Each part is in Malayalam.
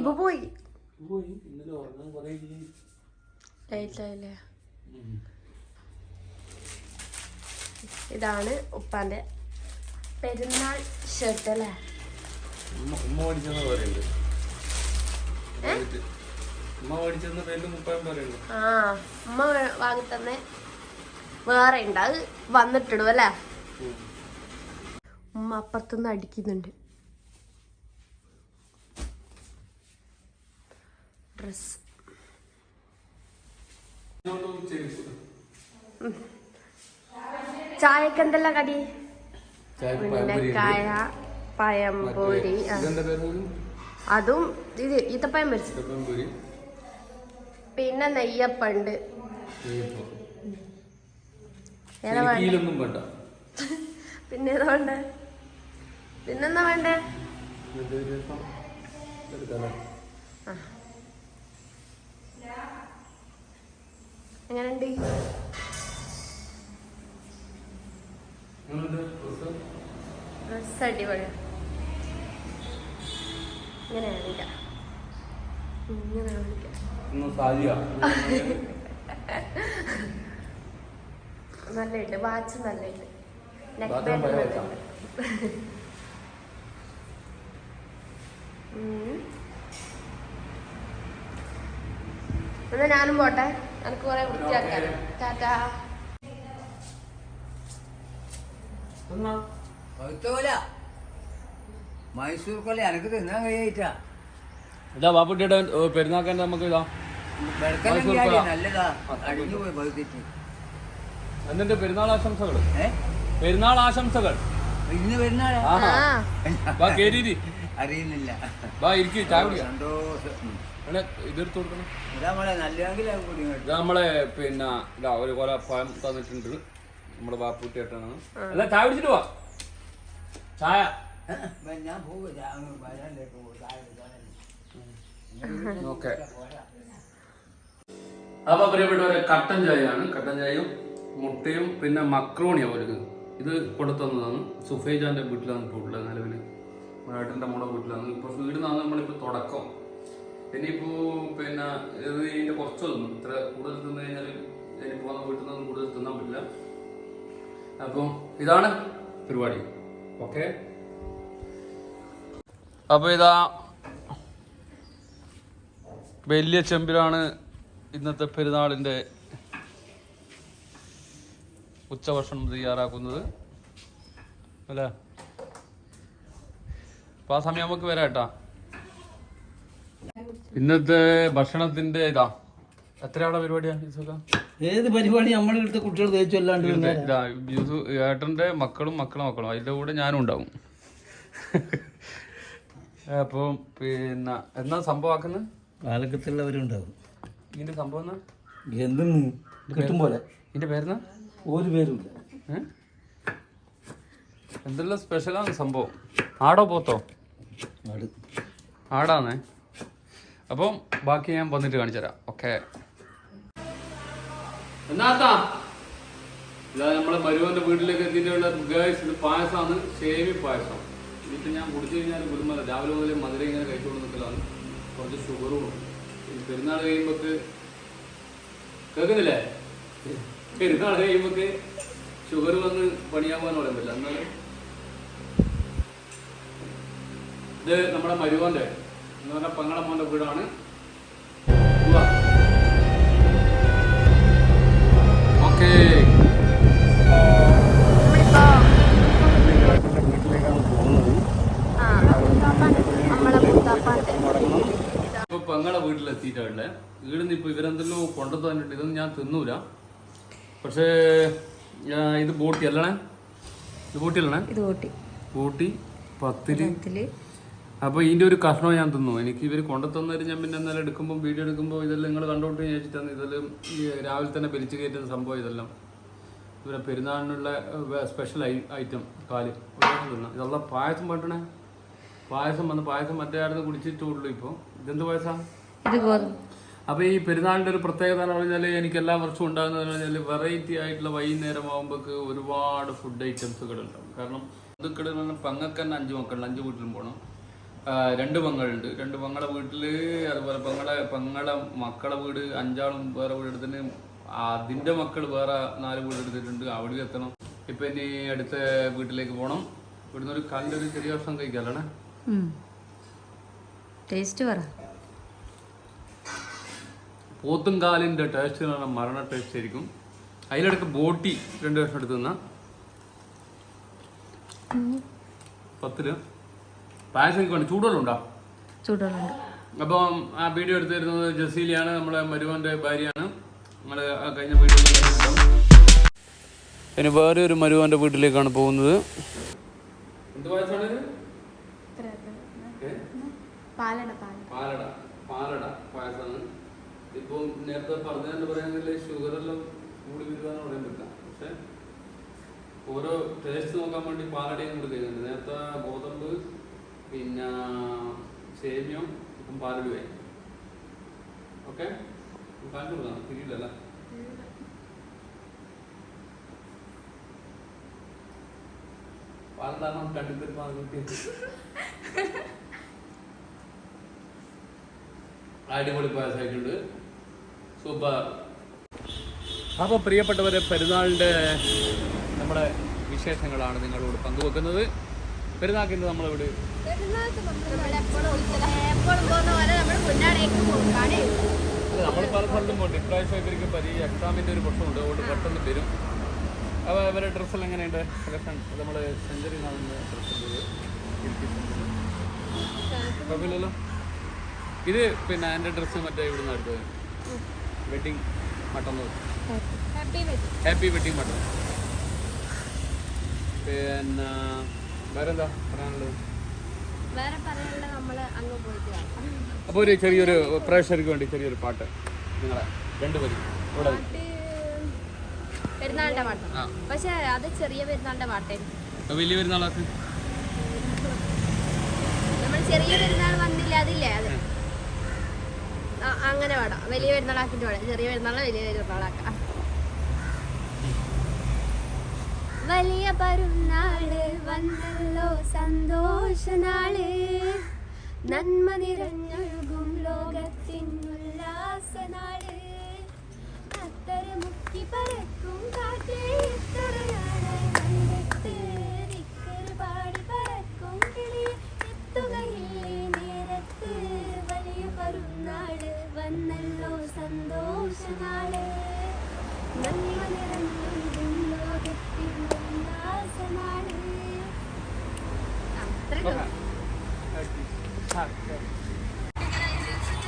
ദീപു പോയി. ലൈറ്റായില്ലേ ഇതാണ് ഉപ്പാന്റെ പെരുന്നാൾ ഷർട്ട് അല്ലേ? ആ ഉമ്മ വേ- വാങ്ങി തന്നെ വേറെ ഉണ്ട്. അത് വന്നിട്ടിടും അല്ലേ? ഉമ്മ അപ്പുറത്തുനിന്ന് അടിക്കുന്നുണ്ട്. ഡ്രസ് ചായക്ക് എന്തെല്ലാം കടി? ഉന്നക്കായ പയംപൊരി ആ. പേര്? അതും ഇത് ഈത്തപ്പയം പൊരിച്ചു ചെപ്പൻപൊരി പിന്നെ നെയ്യപ്പണ്ട്. പിന്നെ വേണ്ടേ? ഏതാ പിന്നെന്താ വേണ്ടേ? ഇത് എങ്ങനെയുണ്ട്? ഡ്രസ് അടിപൊളിയാണ് നല്ലുണ്ട് വാച്ച് നല്ലുണ്ട് നെക്ക് വാച്ച് ബാൻഡ് നല്ലുണ്ട് ഉം. എന്നാ ഞാനും പോട്ടെ. എനിക്ക് കുറെ വൃത്തിയാക്കാൻ. ടാറ്റാ. മൈസൂർ കൊല എനക്ക് തിന്നാൻ കഴിയായിട്ടാ. ഇതാ ബാപ്പുട്ടിയുടെ പെരുന്നാക്കാൻ നമുക്ക് ഇതാ. എന്നിട്ട് പെരുന്നാൾ ആശംസകൾ? പെരുന്നാൾ ആശംസകൾ. ഇന്ന് പെരുന്നാൾ ആ വാ കേരീരി അറിയുന്നില്ല. വാ ഇരിക്കും ചായ സന്തോഷം. ഇതെടുത്ത് കൊടുക്കണം. ഇതാ മോളെ നല്ലതെങ്കിൽ കൂടി ഇങ്ങോട്ട്. ഇത് നമ്മളെ പിന്നെ ഇതാ ഒരു കൊല പഴം തന്നിട്ടുണ്ട്. നമ്മുടെ ബാപ്പുട്ടി ഏട്ടനാണ് അല്ല ചായ പിടിച്ചിട്ട് വാ. ചായ. ഓക്കെ. അപ്പൊ പ്രിയപ്പെട്ടവരെ കട്ടൻ ചായയാണ്. കട്ടൻ ചായയും മുട്ടയും പിന്നെ മക്രോണിയാ ഒരു ഇത് കൊടുത്തന്നതാണ്. സുഫൈജാന്റെ വീട്ടിലാണ് ഇപ്പോൾ ഉള്ളത്. നിലവിൽ ഏട്ടന്റെ മോളെ വീട്ടിലാണ്. ഇപ്പോൾ വീട് നിന്നാണ് നമ്മളിപ്പോൾ തുടക്കം. ഇനിയിപ്പോ പിന്നെ ഇത് ഇതിന്റെ കുറച്ചൊന്നും ഇത്ര കൂടുതൽ തിന്നു കഴിഞ്ഞാൽ ഇനി പോകുന്ന വീട്ടിൽ നിന്നും കൂടുതൽ തിന്നാൻ പറ്റില്ല. അപ്പം ഇതാണ് പരിപാടി. ഓക്കെ? അപ്പൊ ഇതാ വലിയ ചെമ്പിലാണ് ഇന്നത്തെ പെരുന്നാളിന്റെ ഉച്ചഭക്ഷണം തയ്യാറാക്കുന്നത്. അല്ലേ? അപ്പൊ ആ സമയം നമുക്ക് വരാം കേട്ടാ. ഇന്നത്തെ ഭക്ഷണത്തിന്റെ ഇതാ. എത്രയാളെ പരിപാടിയാണ്? ഏത് പരിപാടി നമ്മളെ അടുത്ത കുട്ടികൾ തേച്ചു അല്ലാണ്ട് ഏട്ടന്റെ മക്കളും മക്കളും മക്കളും. അതിന്റെ കൂടെ ഞാനും ഉണ്ടാവും. അപ്പം പിന്നെ എന്നാ സംഭവമാക്കുന്നത് കാലഘട്ടത്തിലുള്ളവരുണ്ടാവും ഇതിന്റെ സംഭവം എന്നാ? എന്തെന്ന്? കിട്ടും പോലെ. ഇതിന്റെ പേരെന്നാ? ഒരു പേരുമില്ല? എന്തെല്ലാം സ്പെഷ്യലാണ് സംഭവം? ആടോ പോത്തോ? ആട്. ആടാന്നേ. അപ്പം ബാക്കി ഞാൻ വന്നിട്ട് കാണിച്ചു തരാം ഓക്കെ എന്നാത്താ നമ്മളെ മരുവന്റെ വീട്ടിലേക്ക് എത്തിയിട്ടുള്ള ഗേൾസ് ഇത് പായസമാണ് സേവി പായസം. ഇതിപ്പോൾ ഞാൻ കുടിച്ചു കഴിഞ്ഞാൽ ഗുരുമല രാവിലെ മുതലേ മധുര ഇങ്ങനെ കഴിച്ചുകൊണ്ട് നിൽക്കലാണ്. കുറച്ച് ഷുഗറും പെരുന്നാൾ കഴിയുമ്പോൾ കേൾക്കുന്നില്ലേ? പെരുന്നാൾ കഴിയുമ്പോൾ ഷുഗർ വന്ന് പണിയാവാൻ പറയാൻ പറ്റില്ല. എന്നാലും ഇത് നമ്മുടെ മരുവന്റെ എന്ന് പറഞ്ഞാൽ പങ്ങളെ മോന്റെ വീടാണ്. ഓക്കേ. പെങ്ങളെ വീട്ടിലെത്തിയിട്ടുള്ളത് വീടിന്ന് ഇപ്പൊ ഇവരെന്തെല്ലോ കൊണ്ടുതന്നിട്ട് ഇതൊന്നും ഞാൻ തിന്നൂല. പക്ഷേ ഇത് ബോട്ടി അല്ലണേ ഇത് ബോട്ടി അല്ലണേ ഇത് ബോട്ടി. പത്തിരി ഇതിൽ അപ്പോൾ ഇതിന്റെ ഒരു കഷ്ണം ഞാൻ തിന്നു. എനിക്ക് ഇവർ കൊണ്ടു ഞാൻ പിന്നെ എന്നാലും എടുക്കുമ്പോൾ വീഡിയോ എടുക്കുമ്പോൾ ഇതെല്ലാം നിങ്ങൾ കണ്ടോട്ട് ചോദിച്ചിട്ടാണ് ഇതെല്ലാം ഈ രാവിലെ തന്നെ പിരിച്ചു കയറ്റുന്ന സംഭവം ഇതെല്ലാം. ഇവരെ പെരുന്നാളിനുള്ള സ്പെഷ്യൽ ഐ ഐറ്റം കാൽ തിന്നാം. ഇതെല്ലാം പായസം പറ്റണേ? പായസം വന്ന് പായസം മറ്റേ ആടുന്ന് കുടിച്ചിട്ടുള്ളൂ ഇപ്പോൾ ഇതെന്ത് പായസം? ഇത് ഗോതമ്പ്. അപ്പോൾ ഈ പെരുന്നാളിന്റെ ഒരു പ്രത്യേകത എന്ന് പറഞ്ഞാൽ എനിക്ക് എല്ലാ വർഷവും ഉണ്ടാകുന്നതെന്ന് പറഞ്ഞാൽ വെറൈറ്റി ആയിട്ടുള്ള വൈകുന്നേരം ആകുമ്പോഴേക്ക് ഒരുപാട് ഫുഡ് ഐറ്റംസുകൾ ഉണ്ടാവും. കാരണം ബന്ധുക്കൾ പങ്ങക്ക് പങ്ങക്കന്നെ അഞ്ച് മക്കളുണ്ട്. അഞ്ച് വീട്ടിലും പോകണം രണ്ട് പെങ്ങളുണ്ട്. രണ്ട് പെങ്ങളെ വീട്ടിൽ അതുപോലെ പെങ്ങളെ പെങ്ങളെ മക്കളെ വീട് അഞ്ചാളും വേറെ വീടെടുത്തിന് അതിന്റെ മക്കൾ വേറെ നാല് വീട് എടുത്തിട്ടുണ്ട്. അവിടെ എത്തണം. ഇപ്പൊ ഇനി അടുത്ത വീട്ടിലേക്ക് പോകണം ഇവിടുന്ന് ഒരു കല്ല് ഒരു ചെറിയ ഭക്ഷണം കഴിക്കാല്ലേ ടേസ്റ്റ് പറ. പോത്തുംകാലിന്റെ ടേസ്റ്റ് എന്ന് പറഞ്ഞാൽ മരണ ടേസ്റ്റ് ആയിരിക്കും. അതിലിടക്ക് ബോട്ടി രണ്ട് വർഷം എടുത്തു തന്ന. പത്തിൽ. പായസം കൊണ്ട് ചൂടുവെള്ളം ഉണ്ടോ ചൂടുകളുണ്ട് അപ്പം ആ വീഡിയോ എടുത്തിരുന്നത് ജസീലിയാണ് നമ്മുടെ മരുവന്റെ ഭാര്യയാണ്. നമ്മൾ കഴിഞ്ഞ വീഡിയോ ഇനി വേറെ ഒരു മരുവന്റെ വീട്ടിലേക്കാണ് പോകുന്നത്. എന്ത് പായസമാണ് ഇത്? പാലട പാലട. പാലട പാലട പായസമാണ്. ഇപ്പം നേരത്തെ പറഞ്ഞതെന്ന് കൂടി വരുവാന്ന് പറയാൻ പറ്റില്ല. പക്ഷെ ഓരോ ടേസ്റ്റ് നോക്കാൻ വേണ്ടി പാലടയും കൂടി നേരത്തെ ഗോതമ്പ് പിന്നെ സേമിയം ഇപ്പം പാലടുവായി ഓക്കെ? കൊടുക്കാം. തിരിയില്ലല്ലേ? പാലടാണ് കണ്ടിട്ട് അടിപൊളി പായസമായിട്ടുണ്ട്. സൂപ്പർ. അപ്പോൾ പ്രിയപ്പെട്ടവരെ പെരുന്നാളിന്റെ നമ്മുടെ വിശേഷങ്ങളാണ് നിങ്ങളോട് പങ്കുവെക്കുന്നത്. പെരുന്നാൾക്ക് ഇന്ന് നമ്മളിവിടെ നമ്മൾ പല സ്ഥലത്തും പോകുന്നുണ്ട് ഇപ്രാവശ്യം ഇവർക്ക് പരി എക്സാമിന്റെ ഒരു പ്രശ്നമുണ്ട് അതുകൊണ്ട് പെട്ടെന്ന് വരും. അപ്പോൾ ഇവരെ ഡ്രസ്സെല്ലാം എങ്ങനെയുണ്ട്? സെലക്ഷൻ നമ്മൾ സെഞ്ചുറി ഡ്രസ്സ് കുഴപ്പമില്ലല്ലോ? ഇത് പിന്നെ എന്റെ ഡ്രസ്സ് മറ്റേ ഇവിടുന്ന് അടുത്ത് wedding Mattannur happy wedding mutton പിന്നെ വേറെന്താ പറയാനുള്ളത്? വേറെ പറയാനുള്ള നമ്മൾ അങ്ങ് പോയിട്ട് കാണാം അപ്പോൾ ഒരു ചെറിയൊരു പ്രേക്ഷകർക്ക് വേണ്ടി ചെറിയൊരു പാട്ട് നിങ്ങളെ രണ്ടുപേരും ഇവിടെ പെരുന്നാളിന്റെ പാട്ട്. പക്ഷെ അത് ചെറിയ പെരുന്നാളിന്റെ പാട്ടായിരുന്നു വലിയ പെരുന്നാളാക്ക്? നമ്മൾ ചെറിയ പെരുന്നാൾ വന്നില്ല അതില്ലേ അത്? അങ്ങനെ പാടാം. വലിയ പെരുന്നാളാക്കിട്ട് പാടാം. ചെറിയ പെരുന്നാളെ വലിയ പെരുന്നാളാക്കാം. വലിയ പെരുന്നാൾ വന്നല്ലോ സന്തോഷനാൾ. നന്മ നിറഞ്ഞൊഴുകും ലോകത്തിൻ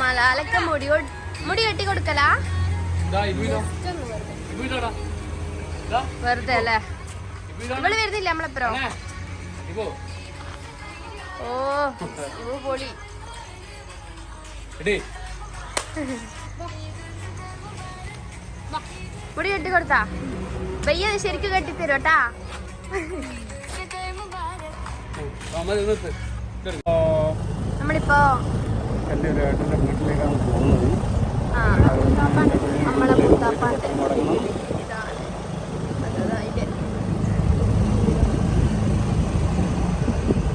മലാലൊക്കെ മുടി മുടി കെട്ടി കൊടുക്കലാ? വെറുതെ അല്ലേ? ഇവൾ വരുന്നില്ല നമ്മളെപ്പറോ? ഓ ഇവ പൊളി. മുടി കെട്ടി കൊടുത്താ? വയ്യ ശരിക്കും കെട്ടിത്തരോട്ടാ നമ്മളിപ്പോ എന്റെ ഒരു ഏട്ടന്റെ വീട്ടിലേക്കാണ് പോകുന്നത്. ആ നമ്മളെ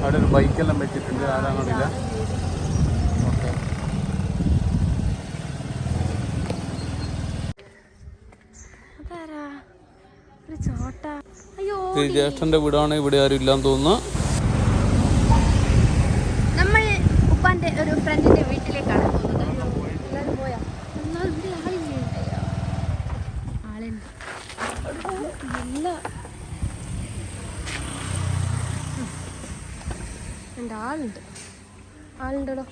അവിടെ ഒരു ബൈക്കെല്ലാം വെച്ചിട്ടുണ്ട്. ഓക്കെ ഇത് ജ്യേഷ്ഠന്റെ വീടാണ്. ഇവിടെ ആരും ഇല്ലാന്ന് തോന്നുന്നു നമ്മൾ ഉപ്പാന്റെ ഒരു ഫ്രണ്ടിന്റെ വീട്ടിലേക്കാണ് പോകുന്നത് എല്ലാവരും പോയാ എന്നാ ഇവിടെ ആളില്ലേ അയ്യോ. ആളുണ്ട് നല്ല ഉണ്ട് ആളുണ്ട് ആളുണ്ടോ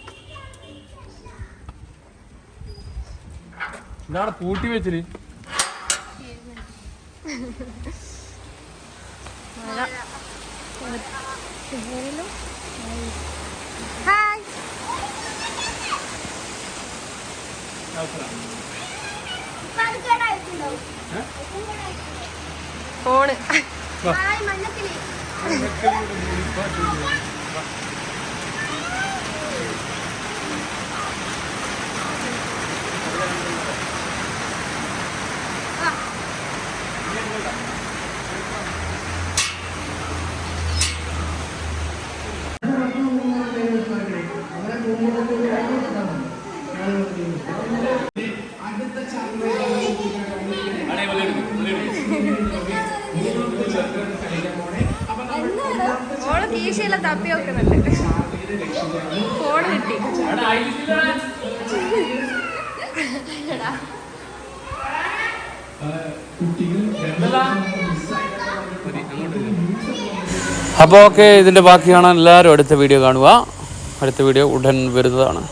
ഇതാണ് പൂട്ടി വെച്ചിന്. ഫോണ്. ഫോണ് ഹായ് ഓൾ കീശയില തപ്പി വെക്കുന്നുണ്ട് ഫോൺ കിട്ടി. അപ്പോൾ ഓക്കെ ഇതിന്റെ ബാക്കി കാണാൻ എല്ലാവരും അടുത്ത വീഡിയോ കാണുക. അടുത്ത വീഡിയോ ഉടൻ വരുന്നതാണ്.